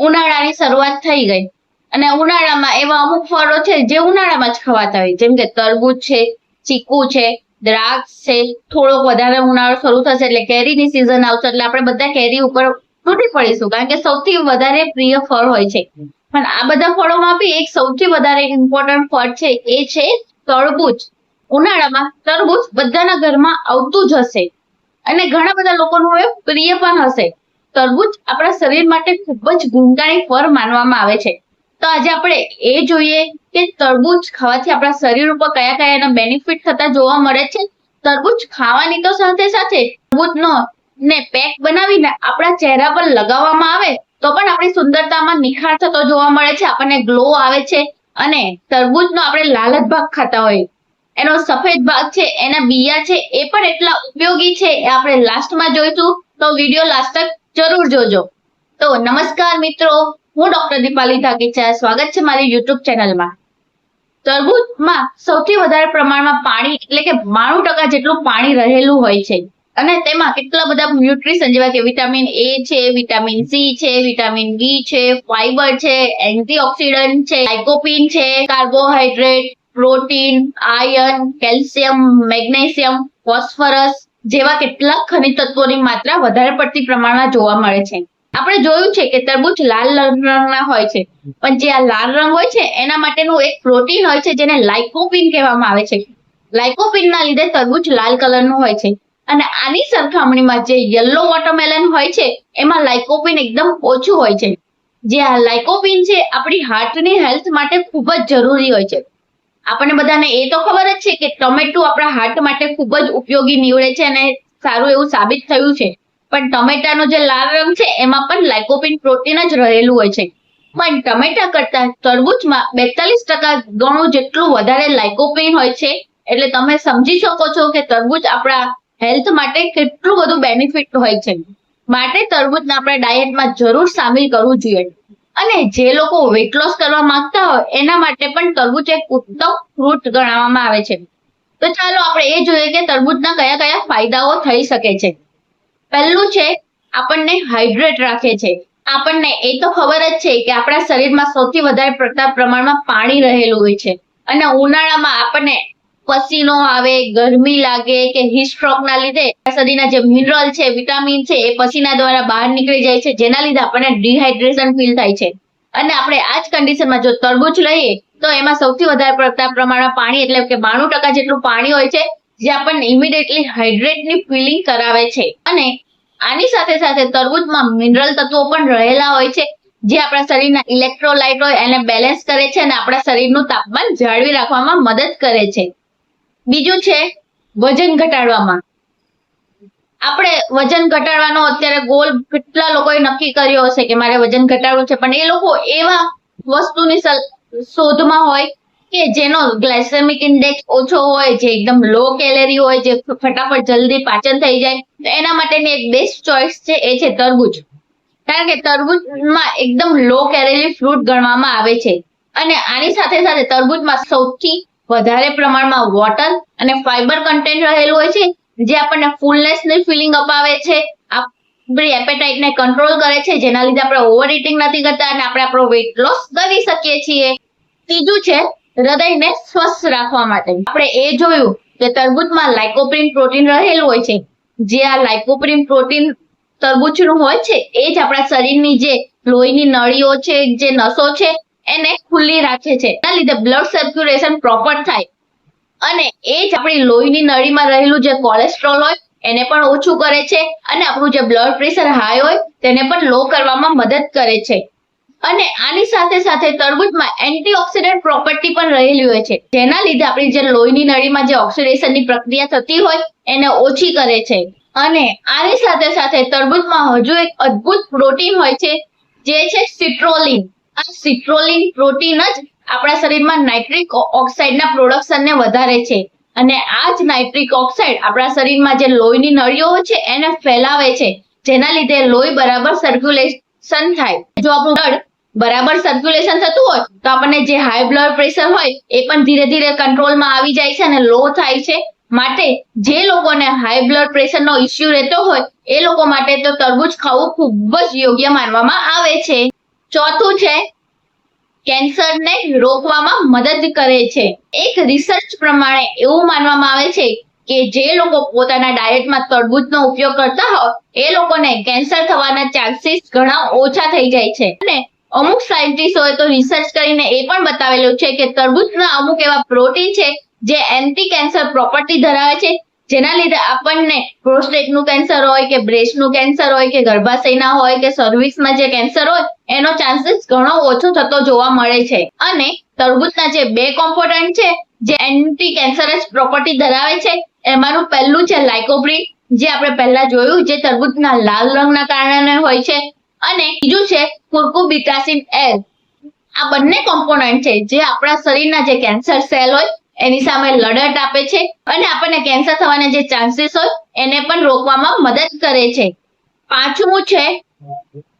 ઉનાળાની શરૂઆત થઈ ગઈ. અને ઉનાળામાં એવા અમુક ફળો છે જે ઉનાળામાં જ ખવાતા હોય. જેમ કે તરબૂચ છે, ચીકુ છે, દ્રાક્ષ છે. થોડોક વધારે ઉનાળો શરૂ થશે એટલે કેરીની સિઝન આવશે એટલે આપણે બધા કેરી ઉપર તૂટી પડીશું. કારણ કે સૌથી વધારે પ્રિય ફળ હોય છે. પણ આ બધા ફળોમાં બી એક સૌથી વધારે ઇમ્પોર્ટન્ટ ફળ છે એ છે તરબૂચ. ઉનાળામાં તરબૂચ બધાના ઘરમાં આવતું જ હશે. અને ઘણા બધા લોકોનું એ પ્રિય પણ હશે. તરબૂચ આપણા શરીર માટે ખૂબ જ ગુણકારી ફળ માનવામાં આવે છે. તો આજે આપણે એ જોઈએ કે તરબૂચ ખાવાથી આપણા શરીર ઉપર કયા કયા એના બેનિફિટ થતા જોવા મળે છે. તરબૂચ ખાવાની તો સાથે સાથે તરબૂચનો ને પેક બનાવીને આપણા ચહેરા પર લગાવવામાં આવે તો પણ આપણી સુંદરતામાં નિખાર થતો જોવા મળે છે. આપણને ગ્લો આવે છે અને તરબૂચનો આપણે લાલચ ભાગ ખાતા હોય એનો સફેદ ભાગ છે, એના બિયા છે, એ પણ એટલા ઉપયોગી છે એ આપણે લાસ્ટમાં જોઈશું. તો વીડિયો લાસ્ટ તક જરૂર જોજો. તો નમસ્કાર મિત્રો, હું ડોક્ટર દીપાલી ધાગીચા, સ્વાગત છે મારી યુટ્યુબ ચેનલમાં. તરબૂચમાં સૌથી વધારે પ્રમાણમાં પાણી, એટલે કે બાણું ટકા જેટલું પાણી રહેલું હોય છે. અને તેમાં કેટલા બધા ન્યુટ્રિશન જેવા કે વિટામિન એ છે વિટામિન સી છે વિટામિન બી છે ફાઈબર છે એન્ટીઓક્સિડન્ટ છે લાઇકોપિન છે carbohydrate protein iron calcium magnesium phosphorus જેવા કેટલાક ખનિજ તત્વોની માત્રા વધારે પડતી પ્રમાણમાં જોવા મળે છે. આપણે જોયું છે કે તરબૂચ લાલ રંગના હોય છે, પણ જે આ લાલ રંગ હોય છે, એના માટેનું એક પ્રોટીન હોય છે જેને લાઇકોપિન કહેવામાં આવે છે. લાઇકોપિનના લીધે તરબૂચ લાલ કલરનું હોય છે અને આની સરખામણીમાં જે યલો વોટરમેલન હોય છે, એમાં લાઇકોપિન એકદમ ઓછું હોય છે. જે આ લાઇકોપિન છે, આપણી હાર્ટની હેલ્થ માટે ખૂબ જ જરૂરી હોય છે. આપણને બધાને એ તો ખબર જ છે કે ટમેટું આપણા હાર્ટ માટે ખૂબ જ ઉપયોગી નીવડે છે અને સારું એવું સાબિત થયું છે. પણ ટમેટાનો જે લાલ રંગ છે, એમાં પણ લાઇકોપિન પ્રોટીન જ રહેલું હોય છે. પણ ટમેટા કરતા તરબૂચમાં બેતાલીસ ટકા ગણું જેટલું વધારે લાઇકોપિન હોય છે. એટલે તમે સમજી શકો છો કે તરબૂચ આપણા હેલ્થ માટે કેટલું બધું બેનિફિટ હોય છે. માટે તરબૂચને આપણે ડાયટમાં જરૂર સામેલ કરવું જોઈએ. અને જે લોકો વેટ લોસ કરવા માંગતા હોય, એના માટે પણ તરબૂચ એક ઉત્તમ ફ્રૂટ ગણવામાં આવે છે. તો ચાલો આપણે એ જોઈએ કે તરબૂચના કયા કયા ફાયદાઓ થઈ શકે છે. પહેલું છે, આપણને હાઇડ્રેટ રાખે છે. આપણને એ તો ખબર જ છે કે આપણા શરીરમાં સૌથી વધારે પડતા પ્રમાણમાં પાણી રહેલું હોય છે. અને ઉનાળામાં આપણને પસીનો આવે, ગરમી લાગે કે હિસ્ટ્રોક ના લીધે શરીરના જે મિનરલ છે વિટામિન છે, એ પસીના દ્વારા બહાર નીકળી જાય છે, જેના લીધે આપણને ડિહાઇડ્રેશન ફીલ થાય છે. અને આપણે આ જ કન્ડિશનમાં જો તરબૂચ લઈએ, તો એમાં સૌથી વધારે પડતા પ્રમાણમાં પાણી, એટલે કે બાણું ટકા જેટલું પાણી હોય છે, જે આપણને ઇમિડિયેટલી હાઇડ્રેટની ફિલિંગ કરાવે છે. અને આની સાથે સાથે તરબૂચમાં મિનરલ તત્વો પણ રહેલા હોય છે, જે આપણા શરીરના ઇલેક્ટ્રોલાઇટ હોય, એને બેલેન્સ કરે છે અને આપણા શરીરનું તાપમાન જાળવી રાખવામાં મદદ કરે છે. બીજું છે વજન ઘટાડવામાં. આપણે વજન ઘટાડવાનો અત્યારે ગોલ કેટલા લોકોએ નક્કી કર્યો હશે કે મારે વજન ઘટાડવું છે? પણ એ લોકો એવા વસ્તુની શોધમાં હોય કે જેનો ગ્લાયસેમિક ઇન્ડેક્સ ઓછો હોય, જે એકદમ લો કેલેરી હોય, જે ફટાફટ જલ્દી પાચન થઈ જાય, તો એના માટેની એક બેસ્ટ ચોઇસ છે એ છે તરબૂચ. કારણ કે તરબૂચમાં એકદમ લો કેલેરી ફ્રૂટ ગણવામાં આવે છે. અને આની સાથે સાથે તરબૂચમાં સૌથી વધારે પ્રમાણમાં વોટર અને ફાઈબર કન્ટેન્ટ રહેલું હોય છે, જે આપણને ફૂલનેસની ફિલિંગ અપાવે છે. આપણી એપેટાઇટને કંટ્રોલ કરે છે, જેના લીધે આપણે ઓવર ઇટિંગ નથી કરતા અને આપણે આપણો વેટ લોસ કરી શકીએ છીએ. ત્રીજું છે, હૃદયને સ્વસ્થ રાખવા માટે. આપણે એ જોયું કે તરબૂચમાં લાઇકોપ્રિન પ્રોટીન રહેલું હોય છે. જે આ લાઇકોપ્રિન પ્રોટીન તરબૂચનું હોય છે, એ જ આપણા શરીરની જે લોહીની નળીઓ છે, જે નસો છે એને ખુલ્લી રાખે છે. એના લીધે બ્લડ સર્ક્યુલેશન પ્રોપર થાય. અને એ જ આપણી લોહીની નળીમાં રહેલું જે કોલેસ્ટ્રોલ હોય, એને પણ ઓછું કરે છે અને આપણું જે બ્લડ પ્રેશર હાઈ હોય, તેને પણ લો કરવામાં મદદ કરે છે. અને આની સાથે સાથે તરબૂચમાં એન્ટીઓક્સિડન્ટ પ્રોપર્ટી પણ રહેલી હોય છે. જેના લીધે આપણી જે લોહીની નળીમાં જે ઓક્સિડેશનની પ્રક્રિયા થતી હોય, એને ઓછી કરે છે. અને આની સાથે સાથે તરબૂચમાં હજુ એક અદ્ભુત પ્રોટીન હોય છે, જે છે સિટ્રોલિન સિટ્રોલિન પ્રોટીન જ આપણા શરીરમાં નાઇટ્રિક ઓક્સાઇડના પ્રોડક્શનને વધારે છે. અને આ જ નાઇટ્રિક ઓક્સાઇડ આપણા શરીરમાં જે લોહીની નળીઓ છે એને ફેલાવે છે. જેના લીધે લોહી બરાબર સર્ક્યુલેશન થાય. જો આપણું બ્લડ બરાબર સર્ક્યુલેશન થતું હોય, તો આપણને જે હાઈ બ્લડ પ્રેશર હોય, એ પણ ધીરે ધીરે કંટ્રોલમાં આવી જાય છે અને લો થાય છે. માટે જે લોકોને હાઈ બ્લડ પ્રેશરનો ઇસ્યુ રહેતો હોય, એ લોકો માટે તો તરબૂચ ખાવું ખૂબ જ યોગ્ય માનવામાં આવે છે. ચોથું છે, કેન્સરને રોકવામાં મદદ કરે છે. એક રિસર્ચ પ્રમાણે એવું માનવામાં આવે છે કે જે લોકો પોતાના ડાયટમાં તરબૂચનો ઉપયોગ કરતા હોય, એ લોકોને કેન્સર થવાના ચાન્સીસ ઘણા ઓછા થઈ જાય છે. અને અમુક સાયન્ટિસ્ટોએ તો રિસર્ચ કરીને એ પણ બતાવેલું છે કે તરબૂચના અમુક એવા પ્રોટીન છે જે એન્ટી કેન્સર પ્રોપર્ટી ધરાવે છે જેના લીધે આપણને પ્રોસ્ટેટનું કેન્સર હોય કે બ્રેસ્ટનું કેન્સર હોય કે ગર્ભાશયના હોય કે સર્વિક્સમાં જે કેન્સર હોય, એનો ચાન્સીસ ઘણો ઓછો થતો જોવા મળે છે. અને તરબૂચના જે બે કોમ્પોનન્ટ છે, જે એન્ટી કેન્સરસ પ્રોપર્ટી ધરાવે છે, એમાંનું પહેલું છે લાઇકોબ્રિન જે આપણે પહેલા જોયું, જે તરબૂચના લાલ રંગના કારણે હોય છે. અને બીજું છે કુર્કુબિટાસિન એલ આ બંને કોમ્પોનન્ટ છે, જે આપણા શરીરના જે કેન્સર સેલ હોય એની સામે લડત આપે છે અને આપણને કેન્સર થવાના જે ચાન્સીસ હોય, એને પણ રોકવામાં મદદ કરે છે. પાંચમું છે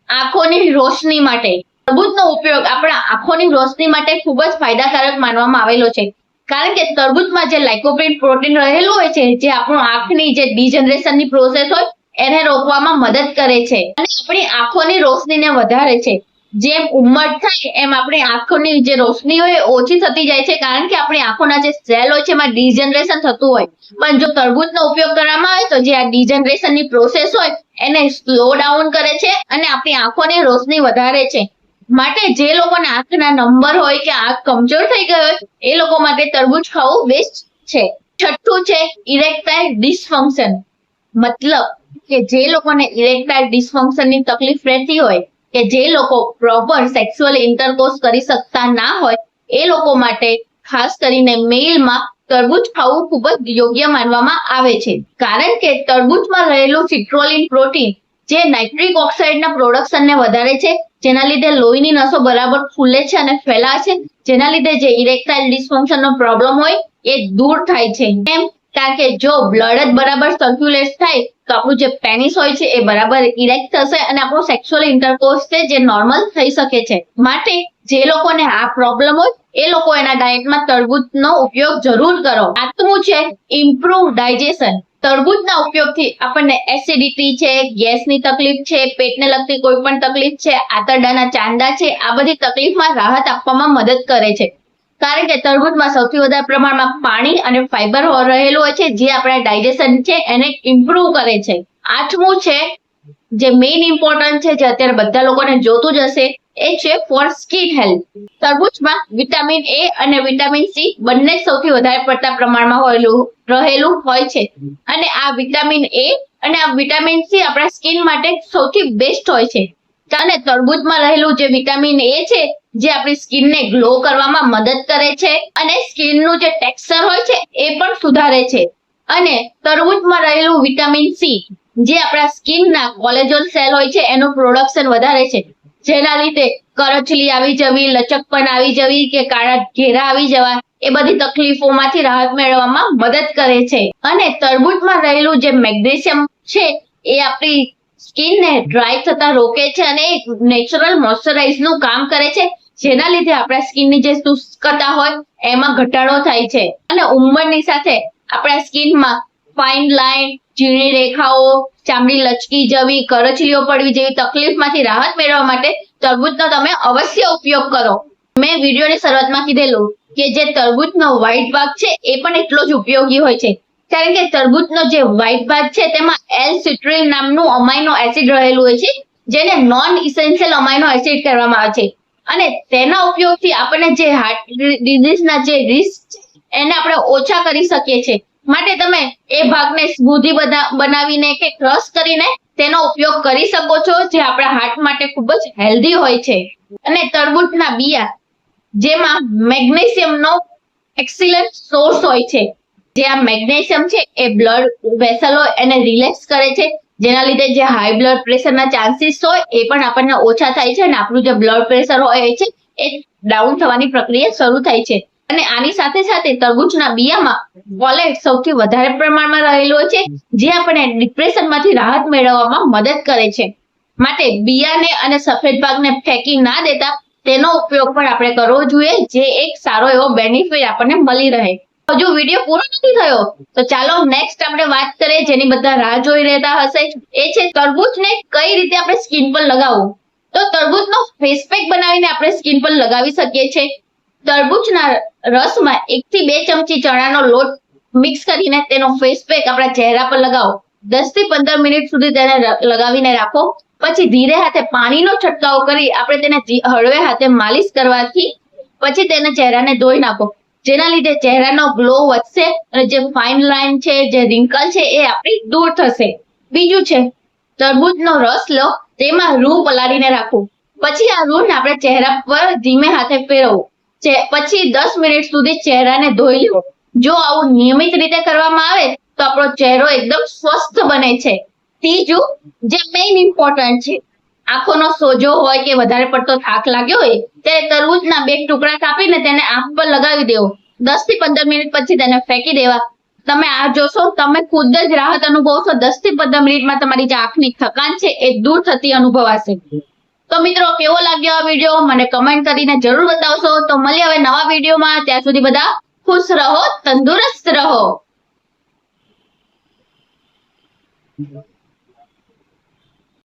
આંખોની રોશની માટે. તરબૂચનો ઉપયોગ આપણા આંખોની રોશની માટે ખૂબ જ ફાયદાકારક માનવામાં આવેલો છે. કારણ કે તરબૂચમાં જે લાઇકોપ્રિન પ્રોટીન રહેલું હોય છે, જે આપણું આંખની જે ડિજનરેશનની પ્રોસેસ હોય, એને રોકવામાં મદદ કરે છે. અને આપણી આંખોની રોશનીને વધારે છે. જેમ ઉંમર થાય એમ આપણી આંખોની જે રોશની હોય ઓછી થતી જાય છે. કારણ કે આપણી આંખોના જે સેલ હોય છે એમાં ડિજનરેશન થતું હોય. પણ જો તરબૂચનો ઉપયોગ કરવામાં આવે તો જે આ ડિજનરેશનની પ્રોસેસ હોય એને સ્લો ડાઉન કરે છે અને આપણી આંખોની રોશની વધારે છે. માટે જે લોકોને આંખના નંબર હોય કે આંખ કમજોર થઈ ગયો હોય, એ લોકો માટે તરબૂચ ખાવું બેસ્ટ છે. છઠ્ઠું છે ઇરેક્ટાઇલ ડિસફંક્શન મતલબ કે જે લોકોને ઇરેક્ટાઇલ ડિસફંક્શનની તકલીફ રહેતી હોય કે જે લોકો પ્રોપર સેક્સ્યુઅલ ઇન્ટરકોર્સ કરી શકતા ના હોય, એ લોકો માટે ખાસ કરીને મેલમાં તરબૂચ ખાવું ખૂબ જ યોગ્ય માનવામાં આવે છે. કારણ કે તરબૂચમાં રહેલું સિટ્રોલિન પ્રોટીન જે નાઇટ્રિક ઓક્સાઇડના પ્રોડક્શનને વધારે છે, જેના લીધે લોહીની નસો બરાબર ફૂલે છે અને ફેલાય છે, જેના લીધે જે ઇરેક્ટાઇલ ડિસ્ફંક્શનનો પ્રોબ્લેમ હોય, એ દૂર થાય છે. એમ કારણ કે જો બ્લડ જ બરાબર સર્ક્યુલેટ થાય, તો આપણું જે પેનિસ હોય છે એ બરાબર ઇરેક્ટ થશે અને આપણું સેક્સ્યુઅલ ઇન્ટરકોર્સ છે જે નોર્મલ થઈ શકે છે. માટે જે લોકોને આ પ્રોબ્લેમ હોય, એ લોકો એના ડાયટમાં તરબૂચનો ઉપયોગ જરૂર કરો. આઠમું છે ઇમ્પ્રુવ ડાયજેશન તરબૂચના ઉપયોગથી આપણને એસિડિટી છે, ગેસની તકલીફ છે, પેટને લગતી કોઈ પણ તકલીફ છે, આંતરડાના ચાંદા છે, આ બધી તકલીફમાં રાહત આપવામાં મદદ કરે છે. કારણ કે તરબૂચમાં સૌથી વધારે પ્રમાણમાં પાણી અને ફાઈબર રહેલું હોય છે, જે આપણા ડાયજેશન છે, એને ઇમ્પ્રુવ કરે છે. આઠમું છે, જે મેઇન ઇમ્પોર્ટન્ટ છે, જે અત્યારે બધા લોકોને જોતું જ હશે, એ છે ફોર સ્કિન હેલ્થ તરબૂચમાં વિટામિન એ અને વિટામિન સી બંને સૌથી વધારે પડતા પ્રમાણમાં હોયેલું, રહેલું હોય છે. અને આ વિટામિન એ અને આ વિટામિન સી આપણા સ્કિન માટે સૌથી બેસ્ટ હોય છે. અને તરબૂચમાં રહેલું જે વિટામિન એ છે, જે આપણી સ્કિનને ગ્લો કરવામાં મદદ કરે છે અને સ્કિનનું જે ટેક્સચર હોય છે, એ પણ સુધારે છે. અને તરબૂચમાં રહેલું વિટામિન સી, જે આપણા સ્કિનના કોલેજન સેલ હોય છે, એનું પ્રોડક્શન વધારે છે. જેના લીધે કરચલી આવી જવી લચકપણ આવી જવી કે કાળા ઘેરા આવી જવા, એ બધી તકલીફોમાંથી રાહત મેળવવામાં મદદ કરે છે. અને તરબૂચમાં રહેલું જે મેગ્નેશિયમ છે, એ આપણી સ્કિનને ડ્રાય થતા રોકે છે અને નેચરલ મોઇશ્ચરાઇઝનું કામ કરે છે, જેના લીધે આપણા સ્કિનની જે શુષ્કતા હોય, એમાં ઘટાડો થાય છે. અને ઉંમરની સાથે આપણા સ્કિનમાં ફાઇન લાઇન, ઝીણી રેખાઓ, ચામડી લચકી જવી, કરચલીઓ પડવી જેવી તકલીફમાંથી રાહત મેળવવા માટે તરબૂચનો તમે અવશ્ય ઉપયોગ કરો. મેં વિડીયોની શરૂઆતમાં કીધેલું કે જે તરબૂચનો વ્હાઇટ ભાગ છે, એ પણ એટલો જ ઉપયોગી હોય છે. કારણ કે તરબૂચનો જે વ્હાઇટ ભાગ છે, તેમાં એલ સિટ્રિન નામનું અમાઇનો એસિડ રહેલું હોય છે, જેને નોન ઇસેન્શિયલ અમાઇનો એસિડ કહેવામાં આવે છે. અને તેના ઉપયોગથી આપણને જે હાર્ટ ડિઝીઝના જે રિસ્ક એને આપણે ઓછા કરી શકીએ છીએ. માટે તમે એ ભાગને સ્મૂધી બનાવીને કે ક્રશ કરીને તેનો ઉપયોગ કરી શકો છો, જે આપણા હાર્ટ માટે ખૂબ જ હેલ્ધી હોય છે. અને તરબૂચના બિયા, જેમાં મેગ્નેશિયમનો એક્સિલન્ટ સોર્સ હોય છે. જે આ મેગ્નેશિયમ છે એ બ્લડ વેસલો એને રિલેક્સ કરે છે. જેના લીધે જે હાઈ બ્લડ પ્રેશરના ચાન્સીસ હોય એ પણ આપણને ઓછા થાય છે અને આપણું જે બ્લડ પ્રેશર હોય છે એ ડાઉન થવાની પ્રક્રિયા શરૂ થાય છે. અને આની સાથે સાથે તરબૂચના બિયામાં વોલેટ સૌથી વધારે પ્રમાણમાં રહેલું છે, જે આપણને ડિપ્રેશનમાંથી રાહત મેળવવામાં મદદ કરે છે. માટે બિયાને અને સફેદ ભાગને ફેંકી ના દેતા તેનો ઉપયોગ પણ આપણે કરવો જોઈએ, જે એક સારો એવો બેનિફિટ આપણને મળી રહે. હજુ વીડિયો પૂરો નથી થયો, તો ચાલો નેક્સ્ટ આપણે વાત કરીએ જેની બધા રાહ જોઈ રહેતા હશે. એ છે તરબૂચને કઈ રીતે આપણે સ્કિન પર લગાવવું? તો તરબૂચનો ફેસ પેક બનાવીને આપણે સ્કિન પર લગાવી શકીએ છીએ તરબૂચના રસમાં એક થી બે ચમચી ચણાનો લોટ મિક્સ કરીને તેનો ફેસ પેક આપણા ચહેરા પર લગાવો. દસથી પંદર મિનિટ સુધી તેને લગાવીને રાખો. પછી ધીરે હાથે પાણીનો છંટકાવ કરી આપણે તેને હળવે હાથે માલિશ કરવાથી પછી તેના ચહેરાને ધોઈ નાખો. જેના લીધે ચહેરાનો ગ્લો વધશે અને જે ફાઇન લાઇન છે, જે રિંકલ છે, એ આપણી દૂર થશે. બીજું છે તરબૂચનો રસ લો, તેમાં રૂ પલાળીને રાખવું પછી આ રૂને આપણે ચહેરા પર ધીમે હાથે ફેરવવું પછી દસ મિનિટ સુધી ચહેરાને ધોઈ લેવો જો આવું નિયમિત રીતે કરવામાં આવે, તો આપણો ચહેરો એકદમ સ્વસ્થ બને છે. ત્રીજું, જે મેઇન ઇમ્પોર્ટન્ટ છે આંખોનો સોજો હોય કે વધારે પડતો થાક લાગ્યો હોય, ત્યારે તરબૂચના બે ટુકડા કાપીને તેને આંખ પર લગાવી દેવો. દસથી પંદર મિનિટ પછી તેને ફેંકી દેવા. તમે આ જોશો, તમે ખુદ જ રાહત અનુભવશો. દસથી પંદર મિનિટમાં તમારી જે આંખની થકાન છે એ દૂર થતી અનુભવાશે. તો મિત્રો, કેવો લાગ્યો આ વીડિયો? મને કમેન્ટ કરીને જરૂર બતાવશો. તો મળીએ હવે નવા વિડીયોમાં. ત્યાં સુધી બધા ખુશ રહો, તંદુરસ્ત રહો.